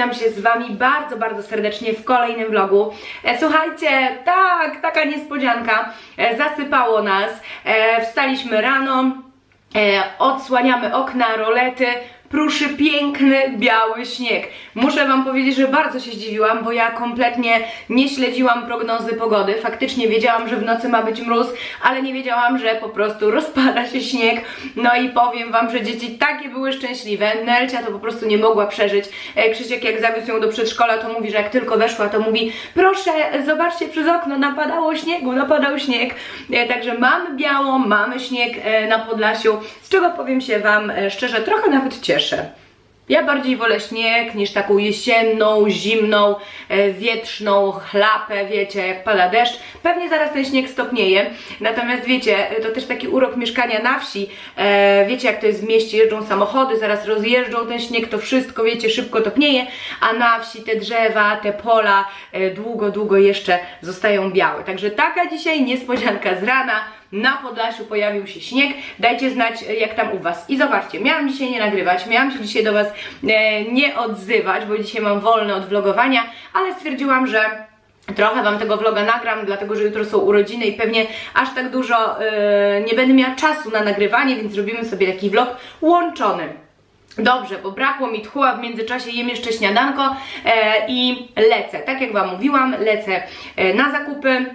witam się z Wami bardzo, bardzo serdecznie w kolejnym vlogu. E, słuchajcie, tak, taka niespodzianka, e, zasypało nas, e, wstaliśmy rano, odsłaniamy okna, rolety, pruszy piękny, biały śnieg. Muszę Wam powiedzieć, że bardzo się zdziwiłam, bo ja kompletnie nie śledziłam prognozy pogody. Faktycznie wiedziałam, że w nocy ma być mróz, ale nie wiedziałam, że po prostu rozpada się śnieg. No i powiem Wam, że dzieci takie były szczęśliwe. Nelcia to po prostu nie mogła przeżyć. E, Krzysiek jak zawiózł ją do przedszkola, to mówi, że jak tylko weszła, to mówi proszę, zobaczcie przez okno, napadało śniegu, napadał śnieg. E, Także mamy biało, mamy śnieg e, na Podlasiu, z czego powiem się Wam szczerze, trochę nawet cieszę. Ja bardziej wolę śnieg niż taką jesienną, zimną, e, wietrzną chlapę, wiecie, jak pada deszcz. Pewnie zaraz ten śnieg stopnieje, natomiast wiecie, to też taki urok mieszkania na wsi. E, wiecie, jak to jest w mieście, jeżdżą samochody, zaraz rozjeżdżą ten śnieg, to wszystko, wiecie, szybko topnieje, a na wsi te drzewa, te pola e, długo, długo jeszcze zostają białe. Także taka dzisiaj niespodzianka z rana. Na Podlasiu pojawił się śnieg. Dajcie znać, e, jak tam u Was. I zobaczcie, miałam dzisiaj nie nagrywać, miałam się dzisiaj do Was e, nie odzywać, bo dzisiaj mam wolne od vlogowania, ale stwierdziłam, że Trochę Wam tego vloga nagram, dlatego że jutro są urodziny i pewnie aż tak dużo e, nie będę miała czasu na nagrywanie, więc zrobimy sobie taki vlog łączony. Dobrze, bo brakło mi tchu, a w międzyczasie jem jeszcze śniadanko e, i lecę. Tak jak Wam mówiłam, lecę na zakupy.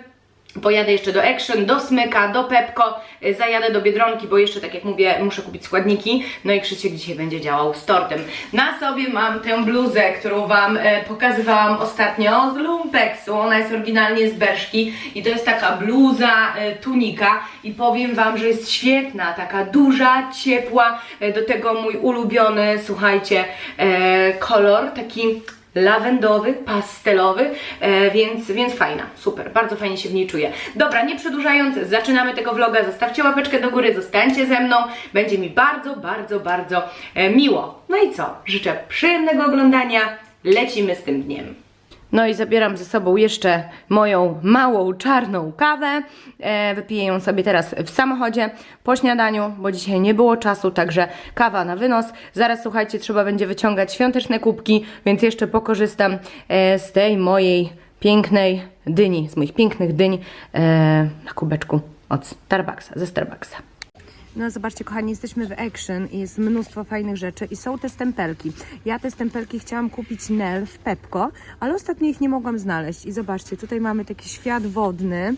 Pojadę jeszcze do Action, do Smyka, do Pepko, y, zajadę do Biedronki, bo jeszcze, tak jak mówię, muszę kupić składniki. No i Krzysiek dzisiaj będzie działał z tortem. Na sobie mam tę bluzę, którą Wam e, pokazywałam ostatnio z Lumpeksu. Ona jest oryginalnie z Berszki i to jest taka bluza, e, tunika i powiem Wam, że jest świetna, taka duża, ciepła. E, do tego mój ulubiony, słuchajcie, e, kolor, taki lawendowy, pastelowy, e, więc, więc fajna, super, bardzo fajnie się w niej czuję. Dobra, nie przedłużając, zaczynamy tego vloga, zostawcie łapeczkę do góry, zostańcie ze mną, będzie mi bardzo, bardzo, bardzo e, miło. No i co, życzę przyjemnego oglądania, lecimy z tym dniem. No i zabieram ze sobą jeszcze moją małą czarną kawę. E, wypiję ją sobie teraz w samochodzie po śniadaniu, bo dzisiaj nie było czasu, także kawa na wynos. Zaraz słuchajcie, trzeba będzie wyciągać świąteczne kubki, więc jeszcze pokorzystam e, z tej mojej pięknej dyni, z moich pięknych dyń e, na kubeczku od Starbucksa, ze Starbucksa. No zobaczcie kochani, jesteśmy w Action i jest mnóstwo fajnych rzeczy i są te stempelki. Ja te stempelki chciałam kupić Nel w Pepko, ale ostatnio ich nie mogłam znaleźć i zobaczcie, tutaj mamy taki świat wodny,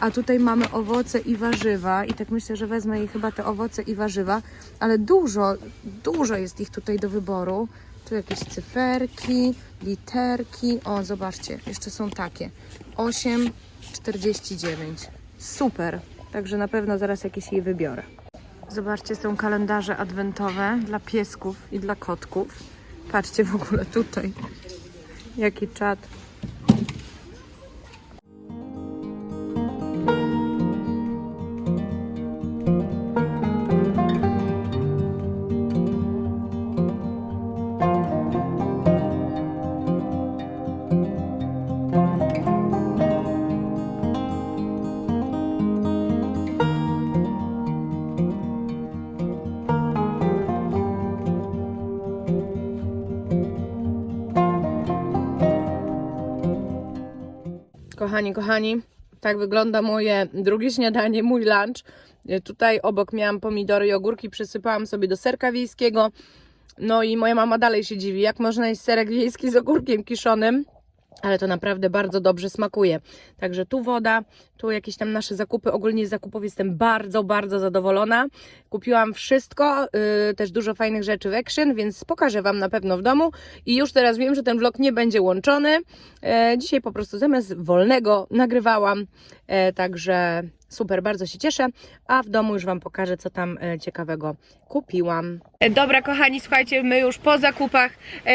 a tutaj mamy owoce i warzywa i tak myślę, że wezmę jej chyba te owoce i warzywa, ale dużo, dużo jest ich tutaj do wyboru. Tu jakieś cyferki, literki, o zobaczcie, jeszcze są takie, 8,49, super, także na pewno zaraz jakieś jej wybiorę. Zobaczcie, są kalendarze adwentowe dla piesków i dla kotków. Patrzcie w ogóle tutaj. Jaki czad. Kochani, kochani, tak wygląda moje drugie śniadanie, mój lunch. Y, Tutaj obok miałam pomidory i ogórki, przysypałam sobie do serka wiejskiego. No i moja mama dalej się dziwi, jak można jeść serek wiejski z ogórkiem kiszonym. Ale to naprawdę bardzo dobrze smakuje. Także tu woda, tu jakieś tam nasze zakupy. Ogólnie z zakupów jestem bardzo, bardzo zadowolona. Kupiłam wszystko, yy, też dużo fajnych rzeczy w Action, więc pokażę Wam na pewno w domu. I już teraz wiem, że ten vlog nie będzie łączony. E, dzisiaj po prostu zamiast wolnego nagrywałam. E, także super, bardzo się cieszę. A w domu już Wam pokażę, co tam e, ciekawego kupiłam. E, Dobra, kochani, słuchajcie, my już po zakupach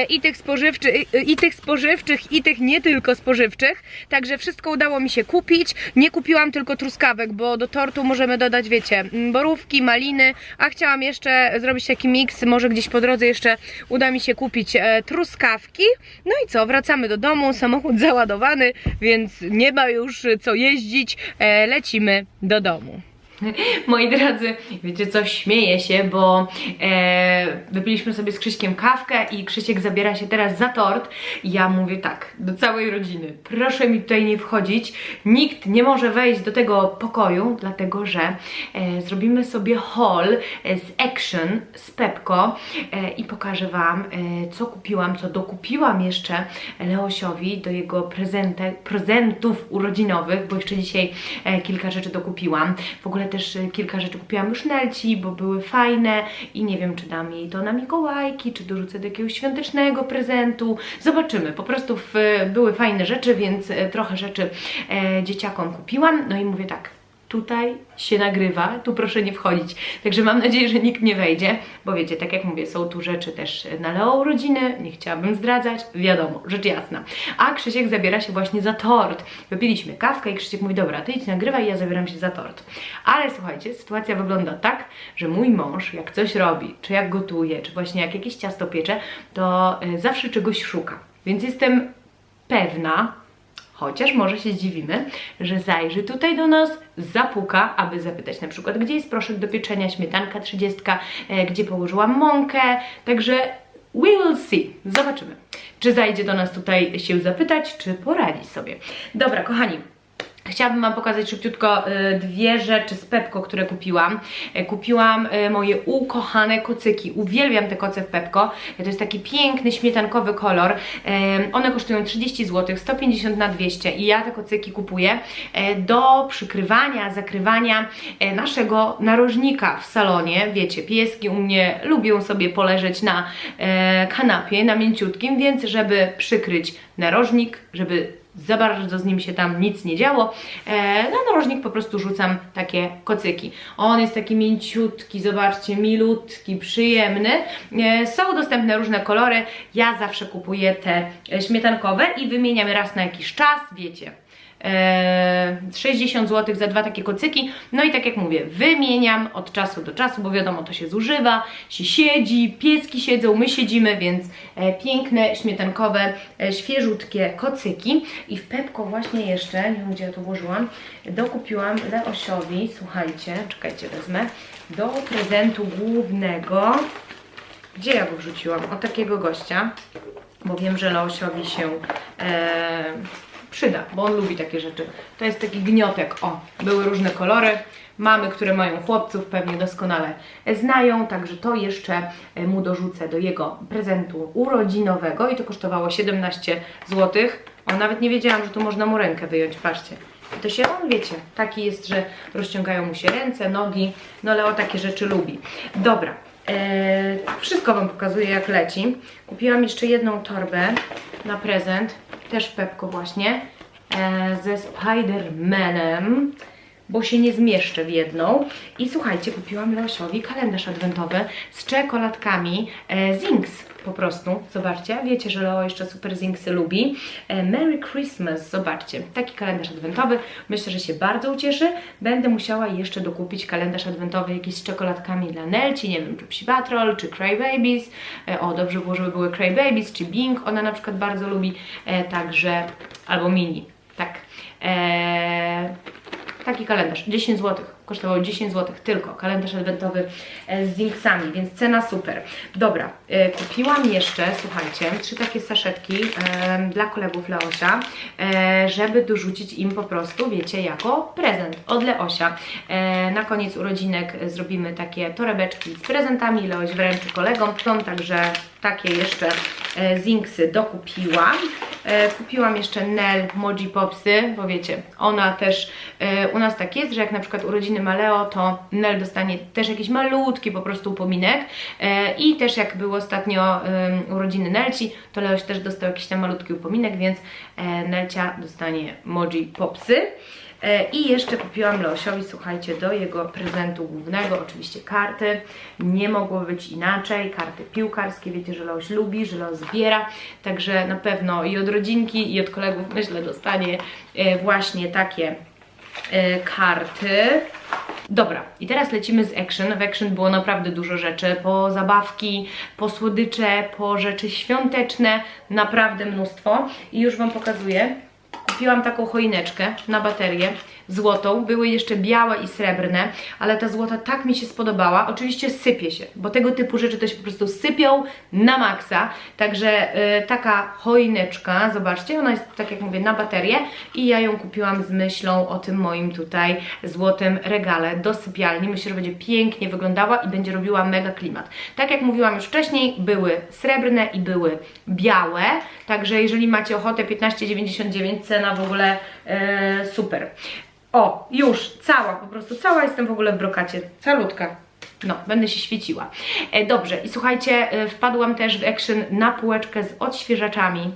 i tych spożywczych, i, tych spożywczych, i tych nie tylko spożywczych. Także wszystko udało mi się kupić. Nie kupiłam tylko truskawek, bo do tortu możemy dodać, wiecie, mm, borówki, maliny, a chciałam jeszcze zrobić taki miks, może gdzieś po drodze jeszcze uda mi się kupić truskawki. No i co, wracamy do domu, samochód załadowany, więc nie ma już co jeździć, e, lecimy do domu. Moi drodzy, wiecie co, śmieję się, bo e, wypiliśmy sobie z Krzyśkiem kawkę i Krzysiek zabiera się teraz za tort. Ja mówię tak, do całej rodziny, proszę mi tutaj nie wchodzić, nikt nie może wejść do tego pokoju, dlatego że e, zrobimy sobie haul e, z Action, z Pepko e, i pokażę Wam, e, co kupiłam, co dokupiłam jeszcze Leosiowi do jego prezente, prezentów urodzinowych, bo jeszcze dzisiaj e, kilka rzeczy dokupiłam. W ogóle też e, kilka rzeczy kupiłam już Nelci, bo były fajne i nie wiem, czy dam jej to na Mikołajki, czy dorzucę do jakiegoś świątecznego prezentu. Zobaczymy. Po prostu w, były fajne rzeczy, więc e, trochę rzeczy e, dzieciakom kupiłam. No i mówię tak, tutaj się nagrywa, tu proszę nie wchodzić. Także mam nadzieję, że nikt nie wejdzie, bo wiecie, tak jak mówię, są tu rzeczy też na Leo urodziny, nie chciałabym zdradzać, wiadomo, rzecz jasna. A Krzysiek zabiera się właśnie za tort. Wypiliśmy kawkę i Krzysiek mówi, dobra, ty idź nagrywaj, ja zabieram się za tort. Ale słuchajcie, sytuacja wygląda tak, że mój mąż, jak coś robi, czy jak gotuje, czy właśnie jak jakieś ciasto piecze, to y, zawsze czegoś szuka. Więc jestem pewna, Chociaż może się zdziwimy, że zajrzy tutaj do nas, zapuka, aby zapytać na przykład, gdzie jest proszek do pieczenia, śmietanka 30, e, gdzie położyłam mąkę. Także we will see. Zobaczymy, czy zajdzie do nas tutaj się zapytać, czy poradzi sobie. Dobra, kochani. Chciałabym Wam pokazać szybciutko y, dwie rzeczy z Pepko, które kupiłam. Y, Kupiłam y, moje ukochane kocyki. Uwielbiam te koce w Pepko. To jest taki piękny, śmietankowy kolor. One kosztują 30 zł, 150 na 200 i ja te kocyki kupuję do przykrywania, zakrywania naszego narożnika w salonie. Wiecie, pieski u mnie lubią sobie poleżeć na kanapie, na mięciutkim, więc żeby przykryć narożnik, żeby za bardzo z nim się tam nic nie działo. E, na narożnik po prostu rzucam takie kocyki. On jest taki mięciutki, zobaczcie, milutki, przyjemny. E, są dostępne różne kolory. Ja zawsze kupuję te śmietankowe i wymieniam raz na jakiś czas, wiecie. E, 60 zł za dwa takie kocyki. No i tak jak mówię, wymieniam od czasu do czasu, bo wiadomo, to się zużywa, się siedzi, pieski siedzą, my siedzimy, więc e, piękne, śmietankowe, e, świeżutkie kocyki. I w Pepko właśnie jeszcze, nie wiem gdzie ja to włożyłam, dokupiłam Leosiowi, słuchajcie, czekajcie, wezmę, do prezentu głównego. Gdzie ja go wrzuciłam? O takiego gościa, bo wiem, że Leosiowi się e, przyda, bo on lubi takie rzeczy. To jest taki gniotek, o, były różne kolory. Mamy, które mają chłopców, pewnie doskonale znają, także to jeszcze e, mu dorzucę do jego prezentu urodzinowego i to kosztowało 17 zł. O, nawet nie wiedziałam, że tu można mu rękę wyjąć, patrzcie. To się on, wiecie, taki jest, że rozciągają mu się ręce, nogi, no Leo takie rzeczy lubi. Dobra, e, wszystko Wam pokazuję jak leci. Kupiłam jeszcze jedną torbę na prezent, też Pepko właśnie, e, ze Spider-Manem, bo się nie zmieszczę w jedną. I słuchajcie, kupiłam Leosiowi kalendarz adwentowy z czekoladkami e, Zinks po prostu, zobaczcie, wiecie, że Leo jeszcze super Zinksy lubi. E, Merry Christmas, zobaczcie, taki kalendarz adwentowy, myślę, że się bardzo ucieszy. Będę musiała jeszcze dokupić kalendarz adwentowy jakiś z czekoladkami dla Nelci, nie wiem, czy Psi Patrol, czy Cray Babies. E, o, dobrze było, żeby były Cray Babies, czy Bing, ona na przykład bardzo lubi, e, także, albo Mini, tak. E, Taki kalendarz, 10 zł kosztował 10 zł tylko, kalendarz adwentowy e, z zinksami, więc cena super. Dobra, e, kupiłam jeszcze, słuchajcie, trzy takie saszetki dla kolegów Leosia, e, żeby dorzucić im po prostu, wiecie, jako prezent od Leosia. Na koniec urodzinek zrobimy takie torebeczki z prezentami, Leoś wręczy kolegom, także takie jeszcze zinksy dokupiłam. Kupiłam jeszcze Nel Moji Popsy, bo wiecie, ona też u nas tak jest, że jak na przykład urodziny ma Leo, to Nel dostanie też jakiś malutki po prostu upominek e, i też jak były ostatnio urodziny Nelci, to Leoś też dostał jakiś tam malutki upominek, więc e, Nelcia dostanie Moji Popsy. E, I jeszcze kupiłam Leosiowi, słuchajcie, do jego prezentu głównego, oczywiście karty. Nie mogło być inaczej. Karty piłkarskie, wiecie, że Leoś lubi, że Leoś zbiera. Także na pewno i od rodzinki, i od kolegów, myślę, dostanie właśnie takie karty. Dobra, i teraz lecimy z Action. W Action było naprawdę dużo rzeczy, po zabawki, po słodycze, po rzeczy świąteczne, naprawdę mnóstwo. I już Wam pokazuję. Kupiłam taką choineczkę na baterię, złotą. Były jeszcze białe i srebrne, ale ta złota tak mi się spodobała. Oczywiście sypie się, bo tego typu rzeczy to się po prostu sypią na maksa. Także y, taka choineczka, zobaczcie, ona jest, tak jak mówię, na baterię i ja ją kupiłam z myślą o tym moim tutaj złotym regale do sypialni. Myślę, że będzie pięknie wyglądała i będzie robiła mega klimat. Tak jak mówiłam już wcześniej, były srebrne i były białe, także jeżeli macie ochotę 15,99 cena w ogóle e, super. O, już cała, po prostu cała jestem w ogóle w brokacie, calutka. No, będę się świeciła. E, dobrze, i słuchajcie, e, wpadłam też w Action na półeczkę z odświeżaczami.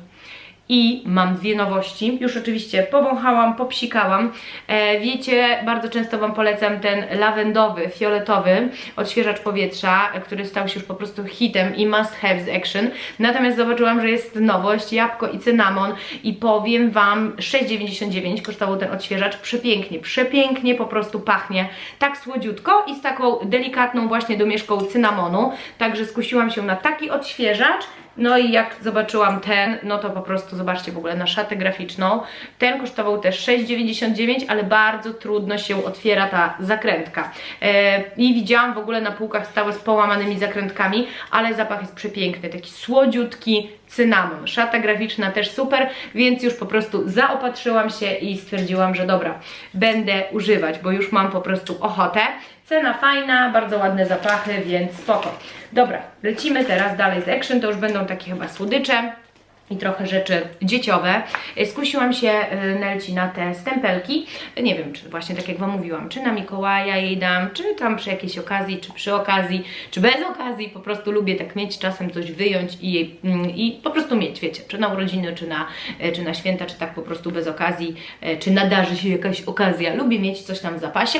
I mam dwie nowości. Już oczywiście powąchałam, popsikałam. E, wiecie, bardzo często Wam polecam ten lawendowy, fioletowy odświeżacz powietrza, który stał się już po prostu hitem i must have z Action. Natomiast zobaczyłam, że jest nowość, jabłko i cynamon i powiem Wam, 6,99 kosztował ten odświeżacz. Przepięknie, przepięknie po prostu pachnie. Tak słodziutko i z taką delikatną właśnie domieszką cynamonu. Także skusiłam się na taki odświeżacz. No i jak zobaczyłam ten, no to po prostu zobaczcie w ogóle na szatę graficzną. Ten kosztował też 6,99, ale bardzo trudno się otwiera ta zakrętka. E, I widziałam w ogóle na półkach stałe z połamanymi zakrętkami, ale zapach jest przepiękny, taki słodziutki cynamon. Szata graficzna też super, więc już po prostu zaopatrzyłam się i stwierdziłam, że dobra, będę używać, bo już mam po prostu ochotę. Cena fajna, bardzo ładne zapachy, więc spoko. Dobra, lecimy teraz dalej z Action, to już będą takie chyba słodycze i trochę rzeczy dzieciowe. E, Skusiłam się e, Nelci na te stempelki. Nie wiem, czy właśnie tak jak Wam mówiłam, czy na Mikołaja jej dam, czy tam przy jakiejś okazji, czy przy okazji, czy bez okazji. Po prostu lubię tak mieć, czasem coś wyjąć i, jej, mm, i po prostu mieć, wiecie, czy na urodziny, czy na, e, czy na święta, czy tak po prostu bez okazji, czy nadarzy się jakaś okazja. Lubię mieć coś tam w zapasie.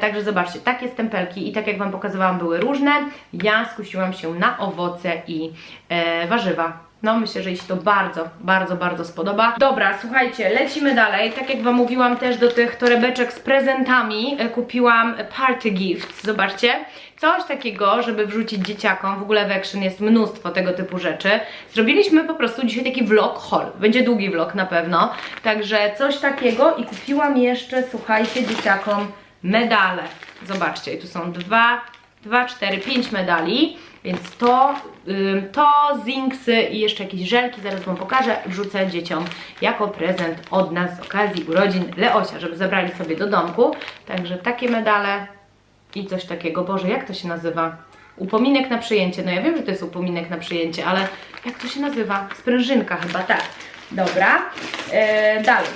Także zobaczcie, takie stempelki i tak jak Wam pokazywałam, były różne. Ja skusiłam się na owoce i warzywa. No, myślę, że jej się to bardzo, bardzo, bardzo spodoba. Dobra, słuchajcie, lecimy dalej. Tak jak Wam mówiłam też do tych torebeczek z prezentami e, kupiłam party gifts. Zobaczcie, coś takiego, żeby wrzucić dzieciakom. W ogóle w Action jest mnóstwo tego typu rzeczy. Zrobiliśmy po prostu dzisiaj taki vlog haul. Będzie długi vlog na pewno. Także coś takiego i kupiłam jeszcze, słuchajcie, dzieciakom medale. Zobaczcie, tu są dwa, dwa, cztery, pięć medali. Więc to, to, zinksy i jeszcze jakieś żelki, zaraz Wam pokażę, wrzucę dzieciom jako prezent od nas z okazji urodzin Leosia, żeby zabrali sobie do domku. Także takie medale i coś takiego. Boże, jak to się nazywa? Upominek na przyjęcie. No ja wiem, że to jest upominek na przyjęcie, ale jak to się nazywa? Sprężynka chyba, tak. Dobra. E, dalej.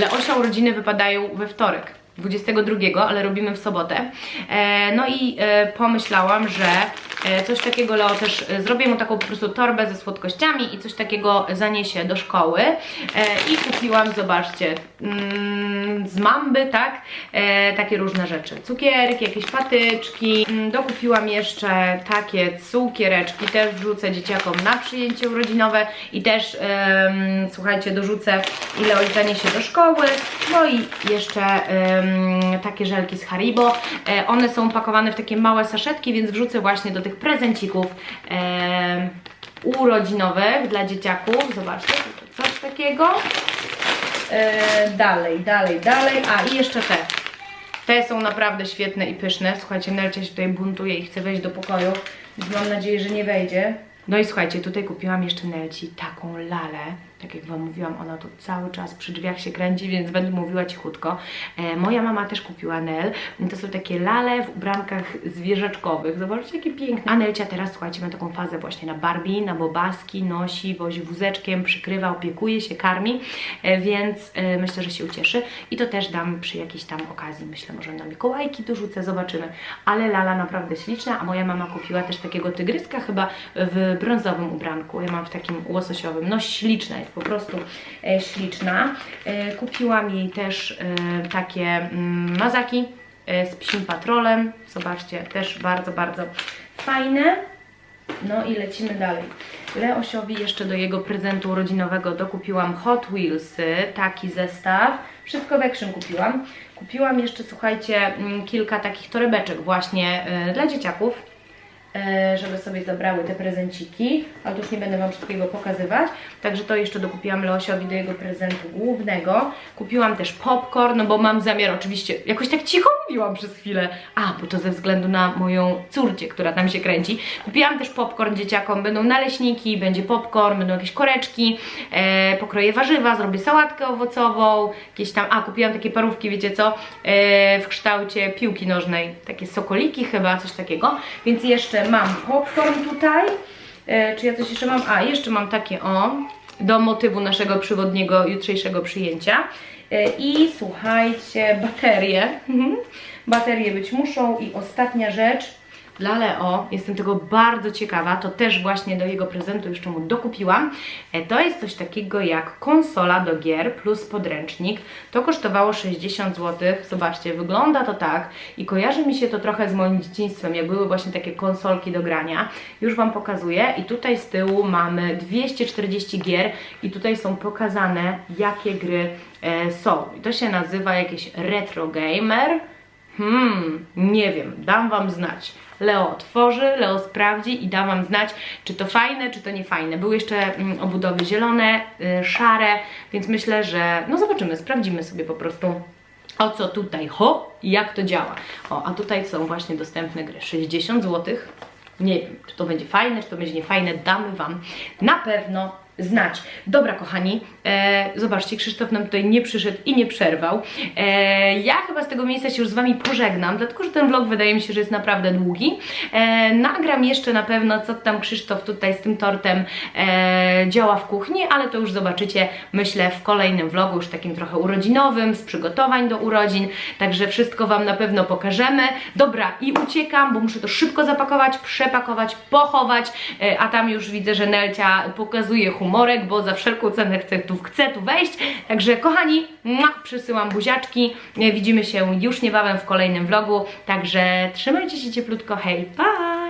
Leosia urodziny wypadają we wtorek. 22, ale robimy w sobotę. E, no i e, pomyślałam, że coś takiego Leo też e, zrobię mu taką po prostu torbę ze słodkościami i coś takiego zaniesie do szkoły. E, I kupiłam, zobaczcie, mm, z mamby, tak? E, takie różne rzeczy. Cukierki, jakieś patyczki. Mm, dokupiłam jeszcze takie cukiereczki, też wrzucę dzieciakom na przyjęcie urodzinowe i też, słuchajcie, dorzucę ile Leoś zaniesie do szkoły. No i jeszcze takie żelki z Haribo. E, one są pakowane w takie małe saszetki, więc wrzucę właśnie do tych prezencików em, urodzinowych dla dzieciaków. Zobaczcie, coś takiego. E, dalej, dalej, dalej. A i jeszcze te Te są naprawdę świetne i pyszne. Słuchajcie, Nelcia się tutaj buntuje i chce wejść do pokoju, więc mam nadzieję, że nie wejdzie. No i słuchajcie, tutaj kupiłam jeszcze Nelci taką lalę. Tak jak Wam mówiłam, ona tu cały czas przy drzwiach się kręci, więc będę mówiła cichutko. E, moja mama też kupiła Nel. To są takie lale w ubrankach zwierzaczkowych. Zobaczcie, jakie piękne. Nelcia teraz, słuchajcie, ma taką fazę właśnie na Barbie, na bobaski, nosi, wozi wózeczkiem, przykrywa, opiekuje się, karmi, e, więc e, myślę, że się ucieszy. I to też dam przy jakiejś tam okazji. Myślę, może na Mikołajki dorzucę, zobaczymy. Ale lala naprawdę śliczna, a moja mama kupiła też takiego tygryska chyba w brązowym ubranku. Ja mam w takim łososiowym. No śliczna jest, po prostu e, śliczna. E, kupiłam jej też e, takie mm, mazaki z psim patrolem. Zobaczcie, też bardzo, bardzo fajne. No i lecimy dalej. Leosiowi jeszcze do jego prezentu urodzinowego dokupiłam Hot Wheelsy, taki zestaw. Wszystko w Action kupiłam. Kupiłam jeszcze, słuchajcie, mm, kilka takich torebeczek właśnie dla dzieciaków żeby sobie zabrały te prezenciki, ale już nie będę Wam wszystkiego pokazywać. Także to jeszcze dokupiłam Leosiowi do jego prezentu głównego. Kupiłam też popcorn, no bo mam zamiar oczywiście, jakoś tak cicho mówiłam przez chwilę, a, bo to ze względu na moją córcię, która tam się kręci. Kupiłam też popcorn dzieciakom, będą naleśniki, będzie popcorn, będą jakieś koreczki, e, pokroję warzywa, zrobię sałatkę owocową, jakieś tam, a, kupiłam takie parówki, wiecie co, e, w kształcie piłki nożnej, takie sokoliki chyba, coś takiego, więc jeszcze mam popcorn tutaj, e, czy ja coś jeszcze mam? A, jeszcze mam takie, o, do motywu naszego przewodniego jutrzejszego przyjęcia. E, I słuchajcie, baterie. Mhm. Baterie być muszą. I ostatnia rzecz. Dla Leo, jestem tego bardzo ciekawa, to też właśnie do jego prezentu jeszcze mu dokupiłam. E, To jest coś takiego jak konsola do gier plus podręcznik. To kosztowało 60 zł. Zobaczcie, wygląda to tak i kojarzy mi się to trochę z moim dzieciństwem, jak były właśnie takie konsolki do grania. Już Wam pokazuję i tutaj z tyłu mamy 240 gier i tutaj są pokazane jakie gry e, są. I to się nazywa jakieś retro gamer. Hmm, nie wiem, dam Wam znać. Leo otworzy, Leo sprawdzi i da Wam znać, czy to fajne, czy to nie fajne. Były jeszcze mm, obudowy zielone, y, szare, więc myślę, że no zobaczymy, sprawdzimy sobie po prostu o co tutaj ho jak to działa. O, a tutaj są właśnie dostępne gry. 60 zł. Nie wiem, czy to będzie fajne, czy to będzie niefajne, damy Wam na pewno znać. Dobra, kochani, e, zobaczcie, Krzysztof nam tutaj nie przyszedł i nie przerwał. E, ja chyba z tego miejsca się już z Wami pożegnam, dlatego że ten vlog wydaje mi się, że jest naprawdę długi. E, nagram jeszcze na pewno, co tam Krzysztof tutaj z tym tortem e, działa w kuchni, ale to już zobaczycie, myślę, w kolejnym vlogu, już takim trochę urodzinowym, z przygotowań do urodzin, także wszystko Wam na pewno pokażemy. Dobra, i uciekam, bo muszę to szybko zapakować, przepakować, pochować, e, a tam już widzę, że Nelcia pokazuje humorek, bo za wszelką cenę chce tu, chce tu wejść. Także kochani, przysyłam buziaczki. Widzimy się już niebawem w kolejnym vlogu. Także trzymajcie się cieplutko. Hej, pa!